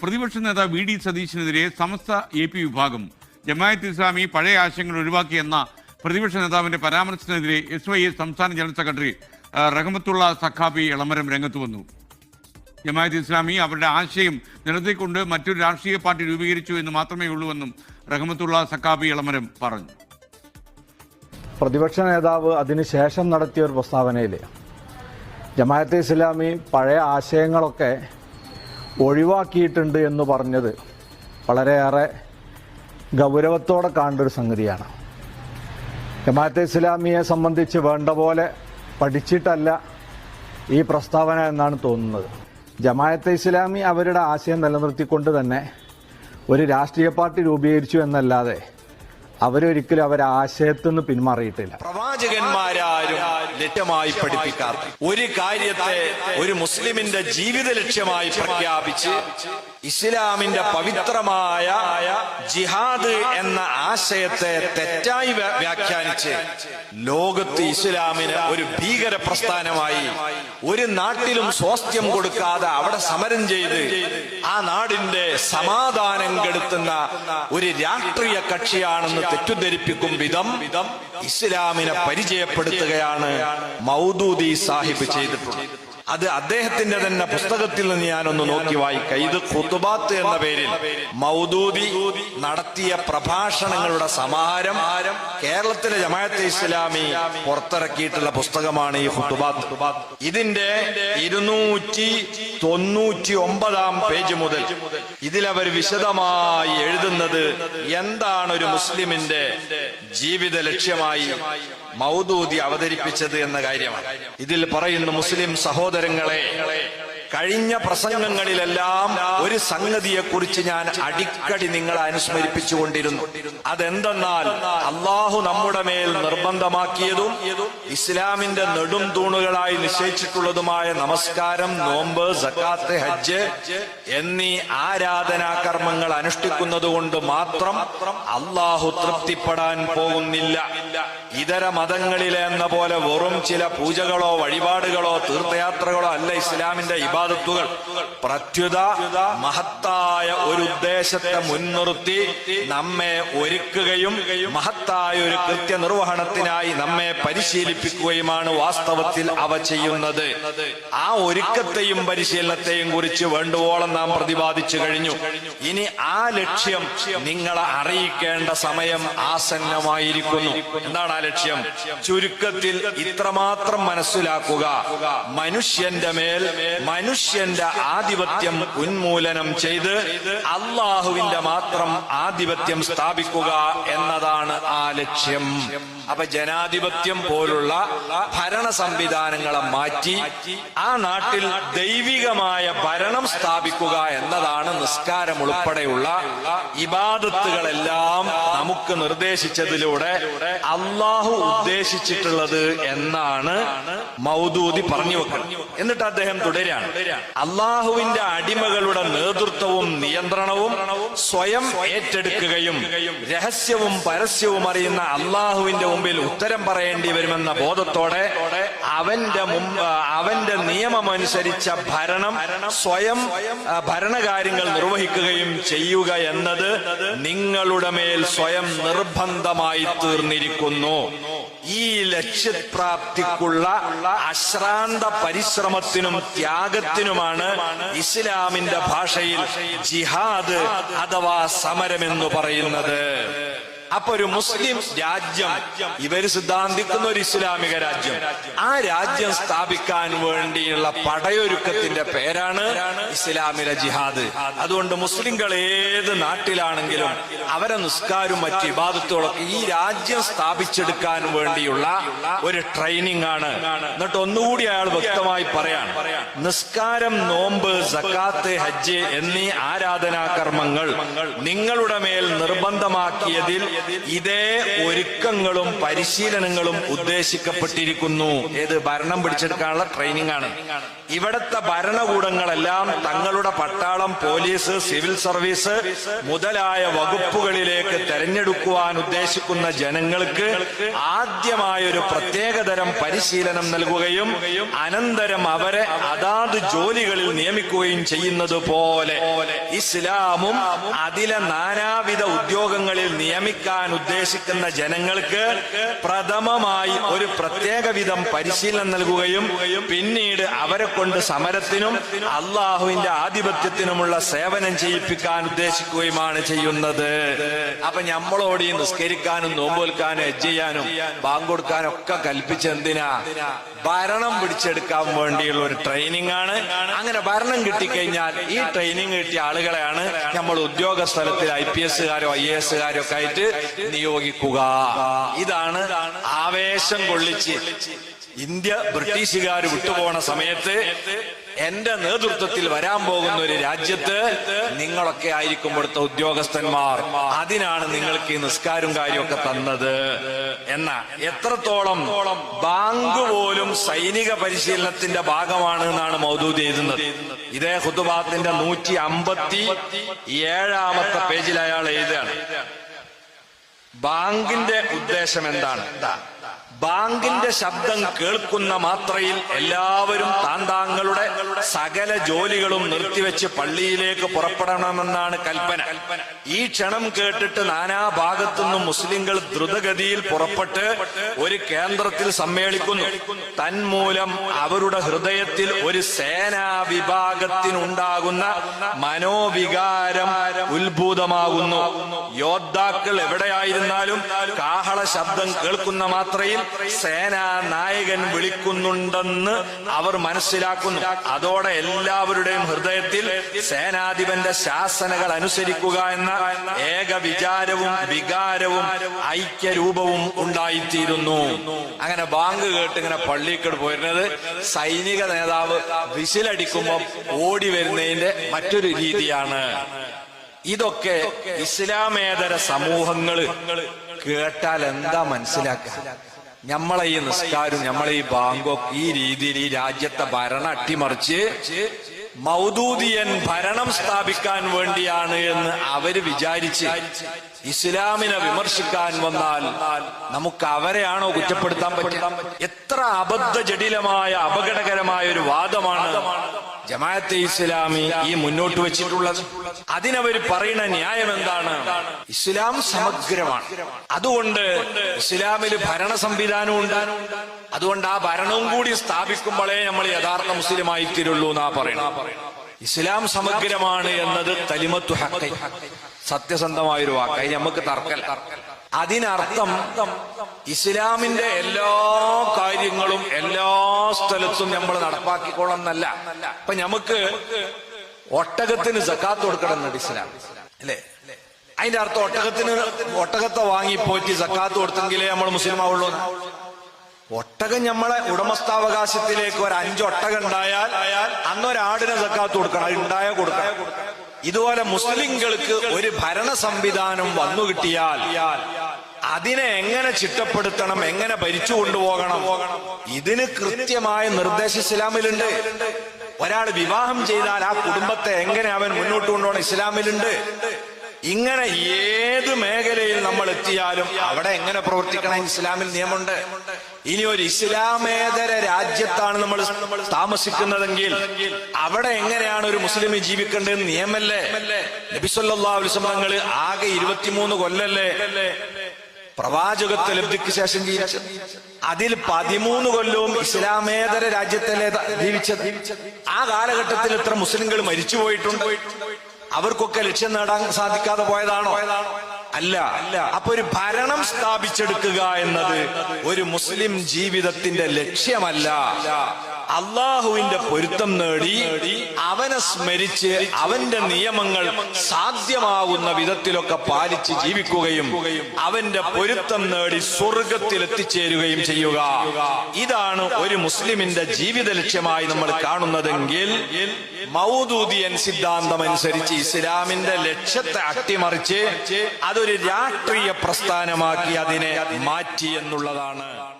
പ്രതിപക്ഷ നേതാവ് V D സതീശിനെതിരെ സമസ്ത എ പി വിഭാഗം ജമായത്ത് ഇസ്ലാമി പഴയ ആശയങ്ങൾ ഒഴിവാക്കിയെന്ന പ്രതിപക്ഷ നേതാവിന്റെ പരാമർശത്തിനെതിരെ എസ് വൈ എസ് സംസ്ഥാന ജനറൽ സെക്രട്ടറി റഹമത്തുള്ള സഖാബി എളമരം രംഗത്ത് വന്നു. ജമായത്ത് ഇസ്ലാമി അവരുടെ ആശയം നിലനിർത്തിക്കൊണ്ട് മറ്റൊരു രാഷ്ട്രീയ പാർട്ടി രൂപീകരിച്ചു എന്ന് മാത്രമേ ഉള്ളൂവെന്നും റഹമത്തുള്ള സഖാബി ഇളമരം പറഞ്ഞു. പ്രതിപക്ഷ നേതാവ് അതിനുശേഷം നടത്തിയ ഒരു പ്രസ്താവനയിൽ ജമാഅത്തെ ഇസ്ലാമി പഴയ ആശയങ്ങളൊക്കെ ഒഴിവാക്കിയിട്ടുണ്ട് എന്ന് പറഞ്ഞത് വളരെയേറെ ഗൗരവത്തോടെ കാണേണ്ട ഒരു സംഗതിയാണ്. ജമാഅത്തെ ഇസ്ലാമിയെ സംബന്ധിച്ച് വേണ്ട പോലെ പഠിച്ചിട്ടല്ല ഈ പ്രസ്താവന എന്നാണ് തോന്നുന്നത്. ജമാഅത്തെ ഇസ്ലാമി അവരുടെ ആശയം നിലനിർത്തിക്കൊണ്ട് തന്നെ ഒരു രാഷ്ട്രീയ പാർട്ടി രൂപീകരിച്ചു എന്നല്ലാതെ അവരൊരിക്കലും അവരെ ആശയത്തിൽ നിന്ന് പിന്മാറിയിട്ടില്ല. പ്രവാചകന്മാരാരും ലക്ഷ്യമായി പഠിപ്പിക്കാറ് ഒരു കാര്യത്തെ ഒരു മുസ്ലിമിന്റെ ജീവിത ലക്ഷ്യമായി പ്രഖ്യാപിച്ച് ഇസ്ലാമിന്റെ പവിത്രമായ ജിഹാദ് എന്ന ആശയത്തെ തെറ്റായി വ്യാഖ്യാനിച്ച് ലോകത്ത് ഇസ്ലാമിന് ഒരു ഭീകര പ്രസ്ഥാനമായി ഒരു നാട്ടിലും സ്വാസ്ഥ്യം കൊടുക്കാതെ അവിടെ സമരം ചെയ്ത് ആ നാടിന്റെ സമാധാനം കെടുത്തുന്ന ഒരു രാഷ്ട്രീയ കക്ഷിയാണെന്ന് തെറ്റിദ്ധരിപ്പിക്കും വിധം ഇസ്ലാമിനെ പരിചയപ്പെടുത്തുകയാണ് മൗദൂദി സാഹിബ് ചെയ്തിട്ടുള്ളത് അത് അദ്ദേഹത്തിന്റെ തന്നെ പുസ്തകത്തിൽ നിന്ന് ഞാനൊന്ന് നോക്കി വായിക്കാം. ഇത് ഖുതുബാത്ത് എന്ന പേരിൽ മൗദൂദി നടത്തിയ പ്രഭാഷണങ്ങളുടെ സമാഹാരം കേരളത്തിലെ ജമാഅത്തെ ഇസ്ലാമി പുറത്തിറക്കിയിട്ടുള്ള പുസ്തകമാണ് ഈ ഖുതുബാത്ത്. ഇതിന്റെ ഇരുന്നൂറ്റി തൊണ്ണൂറ്റി ഒമ്പതാം പേജ് മുതൽ ഇതിലവർ വിശദമായി എഴുതുന്നത് എന്താണ് ഒരു മുസ്ലിമിന്റെ ജീവിത ലക്ഷ്യമായി മൗദൂദി അവതരിപ്പിച്ചത് എന്ന കാര്യമാണ്. ഇതിൽ പറയുന്ന മുസ്ലിം സഹോദരങ്ങളെ കഴിഞ്ഞ പ്രസംഗങ്ങളിലെല്ലാം ഒരു സംഗതിയെ കുറിച്ച് ഞാൻ അടിക്കടി നിങ്ങളെ അനുസ്മരിപ്പിച്ചുകൊണ്ടിരുന്നു. അതെന്തെന്നാൽ അള്ളാഹു നമ്മുടെ മേൽ നിർബന്ധമാക്കിയതും ഇസ്ലാമിന്റെ നെടും തൂണുകളായി നിശ്ചയിച്ചിട്ടുള്ളതുമായ നമസ്കാരം നോമ്പ് സക്കാത്ത് ഹജ്ജ് എന്നീ ആരാധനാ കർമ്മങ്ങൾ അനുഷ്ഠിക്കുന്നത് കൊണ്ട് മാത്രം അള്ളാഹു തൃപ്തിപ്പെടാൻ പോകുന്നില്ല. ഇതര മതങ്ങളിലെ എന്ന പോലെ വെറും ചില പൂജകളോ വഴിപാടുകളോ തീർത്ഥയാത്രകളോ അല്ല ഇസ്ലാമിന്റെ ഇബാദത്തുകൾ പ്രത്യുത മഹത്തായ ഒരു ഉദ്ദേശത്തെ മുൻനിർത്തി നമ്മെ ഒരുക്കുകയും മഹത്തായ ഒരു കൃത്യനിർവഹണത്തിനായി നമ്മെ പരിശീലിപ്പിക്കുകയുമാണ് വാസ്തവത്തിൽ അവ ചെയ്യുന്നത്. ആ ഒരുക്കത്തെയും പരിശീലനത്തെയും കുറിച്ച് വേണ്ടുവോളം നാം പ്രതിപാദിച്ചു കഴിഞ്ഞു. ഇനി ആ ലക്ഷ്യം നിങ്ങളെ അറിയിക്കേണ്ട സമയം ആസന്നമായിരിക്കുന്നു. എന്താണ് ആ ലക്ഷ്യം? ചുരുക്കത്തിൽ ഇത്രമാത്രം മനസ്സിലാക്കുക. മനുഷ്യന്റെ മേൽ മനുഷ്യന്റെ ആധിപത്യം ഉന്മൂലനം ചെയ്ത് അള്ളാഹുവിന്റെ മാത്രം ആധിപത്യം സ്ഥാപിക്കുക എന്നതാണ് ആ ലക്ഷ്യം. അപ്പൊ ജനാധിപത്യം പോലുള്ള ഭരണ സംവിധാനങ്ങളെ മാറ്റി ആ നാട്ടിൽ ദൈവികമായ ഭരണം സ്ഥാപിക്കുക എന്നതാണ് നിസ്കാരം ഉൾപ്പെടെയുള്ള ഇബാദത്തുകളെല്ലാം നമുക്ക് നിർദ്ദേശിച്ചതിലൂടെ അള്ളാഹു ഉദ്ദേശിച്ചിട്ടുള്ളത് എന്നാണ് മൗദൂദി പറഞ്ഞു വെക്കുന്നത്. എന്നിട്ട് അദ്ദേഹം തുടരാണ് അള്ളാഹുവിന്റെ അടിമകളുടെ നേതൃത്വവും നിയന്ത്രണവും സ്വയം ഏറ്റെടുക്കുകയും രഹസ്യവും പരസ്യവും അറിയുന്ന അള്ളാഹുവിന്റെ മുമ്പിൽ ഉത്തരം പറയേണ്ടി വരുമെന്ന ബോധത്തോടെ അവന്റെ അവന്റെ നിയമമനുസരിച്ച ഭരണം സ്വയം ഭരണകാര്യങ്ങൾ നിർവഹിക്കുകയും ചെയ്യുക എന്നത് നിങ്ങളുടെ മേൽ സ്വയം നിർബന്ധമായി തീർന്നിരിക്കുന്നു. ഈ ലക്ഷ്യപ്രാപ്തിക്കുള്ള അശ്രാന്ത പരിശ്രമത്തിനും ത്യാഗത്തിനുമാണ് ഇസ്ലാമിന്റെ ഭാഷയിൽ ജിഹാദ് അഥവാ സമരമെന്ന് പറയുന്നത്. അപ്പൊ ഒരു മുസ്ലിം രാജ്യം ഇവർ സിദ്ധാന്തിക്കുന്ന ഒരു ഇസ്ലാമിക രാജ്യം. ആ രാജ്യം സ്ഥാപിക്കാൻ വേണ്ടിയുള്ള പടയൊരുക്കത്തിന്റെ പേരാണ് ഇസ്ലാമിലെ ജിഹാദ്. അതുകൊണ്ട് മുസ്ലിംകൾ ഏത് നാട്ടിലാണെങ്കിലും അവരെ നിസ്കാരും മറ്റ് ഇബാദത്തുകളൊക്കെ ഈ രാജ്യം സ്ഥാപിച്ചെടുക്കാൻ വേണ്ടിയുള്ള ഒരു ട്രെയിനിങ് ആണ്. എന്നിട്ട് ഒന്നുകൂടി അയാൾ വ്യക്തമായി പറയാണ് നിസ്കാരം നോമ്പ് സക്കാത്ത് ഹജ്ജ് എന്നീ ആരാധനാ കർമ്മങ്ങൾ നിങ്ങളുടെ മേൽ നിർബന്ധമാക്കിയതിൽ ഇതേ ഒരുക്കങ്ങളും പരിശീലനങ്ങളും ഉദ്ദേശിക്കപ്പെട്ടിരിക്കുന്നു. ഏത് ഭരണം പിടിച്ചെടുക്കാനുള്ള ട്രെയിനിങ് ആണ്. ഇവിടത്തെ ഭരണകൂടങ്ങളെല്ലാം തങ്ങളുടെ പട്ടാളം പോലീസ് സിവിൽ സർവീസ് മുതലായ വകുപ്പുകളിലേക്ക് തെരഞ്ഞെടുക്കുവാൻ ഉദ്ദേശിക്കുന്ന ജനങ്ങൾക്ക് ആദ്യമായൊരു പ്രത്യേകതരം പരിശീലനം നൽകുകയും അനന്തരം അവരെ അതാത് ജോലികളിൽ നിയമിക്കുകയും ചെയ്യുന്നത് പോലെ ഇസ്ലാമും അതിലെ നാനാവിധ ഉദ്യോഗങ്ങളിൽ നിയമിക്കാൻ ഉദ്ദേശിക്കുന്ന ജനങ്ങൾക്ക് പ്രഥമമായി ഒരു പ്രത്യേക വിധം പരിശീലനം നൽകുകയും പിന്നീട് അവരെ കൊണ്ട് സമരത്തിനും അള്ളാഹുവിന്റെ ആധിപത്യത്തിനുമുള്ള സേവനം ചെയ്യിപ്പിക്കാൻ ഉദ്ദേശിക്കുകയുമാണ് ചെയ്യുന്നത്. അപ്പൊ നമ്മളോട് ഈ നിസ്കരിക്കാനും നോമ്പോൽക്കാനും എജ് ചെയ്യാനും ബാങ്ക് കൊടുക്കാനും ഒക്കെ കൽപ്പിച്ചെന്തിനാ ഭരണം പിടിച്ചെടുക്കാൻ വേണ്ടിയുള്ള ഒരു ട്രെയിനിങ് ആണ്. അങ്ങനെ ഭരണം കിട്ടിക്കഴിഞ്ഞാൽ ഈ ട്രെയിനിങ് കിട്ടിയ ആളുകളെയാണ് നമ്മൾ ഉദ്യോഗ സ്ഥലത്തിൽ ഐ പി എസുകാരോ ഐ എ എസുകാരോ ഒക്കെ ആയിട്ട് നിയോഗിക്കുക. ഇതാണ് ആവേശം കൊള്ളിച്ച് ഇന്ത്യ ബ്രിട്ടീഷുകാർ വിട്ടുപോണ സമയത്ത് എന്റെ നേതൃത്വത്തിൽ വരാൻ പോകുന്ന ഒരു രാജ്യത്ത് നിങ്ങളൊക്കെ ആയിരിക്കും ഇവിടുത്തെ ഉദ്യോഗസ്ഥന്മാർ. അതിനാണ് നിങ്ങൾക്ക് ഈ നിസ്കാരം കാര്യമൊക്കെ തന്നത്. എന്ന എത്രത്തോളം ബാങ്ക് പോലും സൈനിക പരിശീലനത്തിന്റെ ഭാഗമാണ് എന്നാണ് മൗദൂദ് എഴുതുന്നത്. ഇതേ ഹുദുബാത്തിന്റെ നൂറ്റി അമ്പത്തി ഏഴാമത്തെ പേജിൽ അയാൾ എഴുതുകയാണ്. ബാങ്കിന്റെ ഉദ്ദേശം എന്താണ്? ബാങ്കിന്റെ ശബ്ദം കേൾക്കുന്ന മാത്രയിൽ എല്ലാവരും താന്താങ്ങളുടെ സകല ജോലികളും നിർത്തിവെച്ച് പള്ളിയിലേക്ക് പുറപ്പെടണമെന്നാണ് കൽപ്പന. ഈ ക്ഷണം കേട്ടിട്ട് നാനാ ഭാഗത്തുനിന്നും മുസ്ലിങ്ങൾ ദ്രുതഗതിയിൽ പുറപ്പെട്ട് ഒരു കേന്ദ്രത്തിൽ സമ്മേളിക്കുന്നു. തന്മൂലം അവരുടെ ഹൃദയത്തിൽ ഒരു സേനാ വിഭാഗത്തിനുണ്ടാകുന്ന മനോവികാരം ഉത്ഭൂതമാകുന്നു. യോദ്ധാക്കൾ എവിടെയായിരുന്നാലും കാഹള ശബ്ദം കേൾക്കുന്ന മാത്രയിൽ സേനാ നായകൻ വിളിക്കുന്നുണ്ടെന്ന് അവർ മനസ്സിലാക്കുന്നു. അതോടെ എല്ലാവരുടെയും ഹൃദയത്തിൽ സേനാധിപന്റെ ശാസനകൾ അനുസരിക്കുക എന്ന ഏക വിചാരവും വികാരവും ഐക്യരൂപവും ഉണ്ടായിത്തീരുന്നു. അങ്ങനെ ബാങ്ക് കേട്ട് ഇങ്ങനെ പള്ളിക്കട് പോയിരുന്നത് സൈനിക നേതാവ് വിസിലടിക്കുമ്പോൾ ഓടി വരുന്നതിന്റെ മറ്റൊരു രീതിയാണ്. ഇതൊക്കെ ഇസ്ലാമേതര സമൂഹങ്ങൾ കേട്ടാൽ എന്താ മനസ്സിലാക്കുക? നമ്മളെ ഈ നിസ്കാരം നമ്മളെ ഈ ബാങ്കൊക്കെ ഈ രീതിയിൽ ഈ രാജ്യത്തെ ഭരണം അട്ടിമറിച്ച് മൗദൂദിയൻ ഭരണം സ്ഥാപിക്കാൻ വേണ്ടിയാണ് എന്ന് അവർ വിചാരിച്ച് ഇസ്ലാമിനെ വിമർശിക്കാൻ വന്നാൽ നമുക്ക് അവരെയാണോ കുറ്റപ്പെടുത്താൻ പറ്റുക? എത്ര അബദ്ധ ജടിലമായ അപകടകരമായ ഒരു വാദമാണ് ജമാഅത്തെ ഇസ്ലാമി ഈ മുന്നോട്ട് വെച്ചിട്ടുള്ളത്. അതിനവർ പറയുന്ന ന്യായം എന്താണ്? ഇസ്ലാം സമഗ്രമാണ്. അതുകൊണ്ട് ഇസ്ലാമിൽ ഭരണ സംവിധാനം ഉണ്ടാകും അതുകൊണ്ട് ആ ഭരണവും കൂടി സ്ഥാപിക്കുമ്പോഴേ നമ്മൾ യഥാർത്ഥ മുസ്ലിമായി തീരുള്ളൂ എന്നാ പറയണ ഇസ്ലാം സമഗ്രമാണ് എന്നത് തലിമത്തു ഹക്കൈ. സത്യസന്ധമായൊരു വാക്കായി നമുക്ക് തർക്കല്ല. അതിനർത്ഥം ഇസ്ലാമിന്റെ എല്ലാ കാര്യങ്ങളും എല്ലാ സ്ഥലത്തും നമ്മൾ നടപ്പാക്കിക്കോളന്നല്ല അപ്പൊ നമുക്ക് ഒട്ടകത്തിന് സക്കാത്ത് കൊടുക്കണം എന്നുണ്ട് ഇസ്ലാം. അല്ലേ? അതിന്റെ അർത്ഥം ഒട്ടകത്തിന് ഒട്ടകത്തെ വാങ്ങി പോറ്റി സക്കാത്ത് കൊടുത്തെങ്കിലേ നമ്മൾ മുസ്ലിം ആവുള്ളൂ ഒട്ടകം നമ്മളെ ഉടമസ്ഥാവകാശത്തിലേക്ക് ഒരു അഞ്ച് ഒട്ടകം ഉണ്ടായാൽ അന്നൊരാടിനെ സക്കാത്ത് കൊടുക്കണം അത് ഉണ്ടായാൽ കൊടുക്കണം. ഇതുപോലെ മുസ്ലിങ്ങൾക്ക് ഒരു ഭരണ സംവിധാനം വന്നു കിട്ടിയാൽ അതിനെ എങ്ങനെ ചിട്ടപ്പെടുത്തണം എങ്ങനെ ഭരിച്ചു കൊണ്ടുപോകണം? ഇതിന് കൃത്യമായ നിർദ്ദേശ ഇസ്ലാമിലുണ്ട്. ഒരാൾ വിവാഹം ചെയ്താൽ ആ കുടുംബത്തെ എങ്ങനെ അവൻ മുന്നോട്ട് കൊണ്ടുപോകണം ഇസ്ലാമിലുണ്ട്. ഇങ്ങനെ ഏത് മേഖലയിൽ നമ്മൾ എത്തിയാലും അവിടെ എങ്ങനെ പ്രവർത്തിക്കണം ഇസ്ലാമിൽ നിയമമുണ്ട്. ഇനി ഒരു ഇസ്ലാമേതര രാജ്യത്താണ് നമ്മൾ താമസിക്കുന്നതെങ്കിൽ അവിടെ എങ്ങനെയാണ് ഒരു മുസ്ലിം ജീവിക്കേണ്ടത് നിയമല്ലേ? ഉത്സവങ്ങൾ ആകെ ഇരുപത്തിമൂന്ന് കൊല്ലല്ലേ? പ്രവാചകത്വ ലബ്ധിക്ക് ശേഷം ജീവിച്ചത്. അതിൽ പതിമൂന്ന് കൊല്ലവും ഇസ്ലാമേതര രാജ്യത്തിലെ ജീവിച്ചത്. ആ കാലഘട്ടത്തിൽ എത്ര മുസ്ലിങ്ങൾ മരിച്ചുപോയിട്ടുണ്ട്? അവർക്കൊക്കെ ലക്ഷ്യം നേടാൻ സാധിക്കാതെ പോയതാണോ? അല്ല അപ്പൊ ഒരു ഭരണം സ്ഥാപിച്ചെടുക്കുക എന്നത് ഒരു മുസ്ലിം ജീവിതത്തിന്റെ ലക്ഷ്യമല്ല. അള്ളാഹുവിന്റെ പൊരുത്തം നേടി അവനെ സ്മരിച്ച് അവന്റെ നിയമങ്ങൾ സാധ്യമാകുന്ന വിധത്തിലൊക്കെ പാലിച്ച് ജീവിക്കുകയും അവന്റെ പൊരുത്തം നേടി സ്വർഗത്തിൽ എത്തിച്ചേരുകയും ചെയ്യുക. ഇതാണ് ഒരു മുസ്ലിമിന്റെ ജീവിത ലക്ഷ്യമായി നമ്മൾ കാണുന്നതെങ്കിൽ മൗദൂദിയൻ സിദ്ധാന്തം അനുസരിച്ച് ഇസ്ലാമിന്റെ ലക്ഷ്യത്തെ അട്ടിമറിച്ച് അതൊരു രാഷ്ട്രീയ പ്രസ്ഥാനമാക്കി അതിനെ മാറ്റി എന്നുള്ളതാണ്.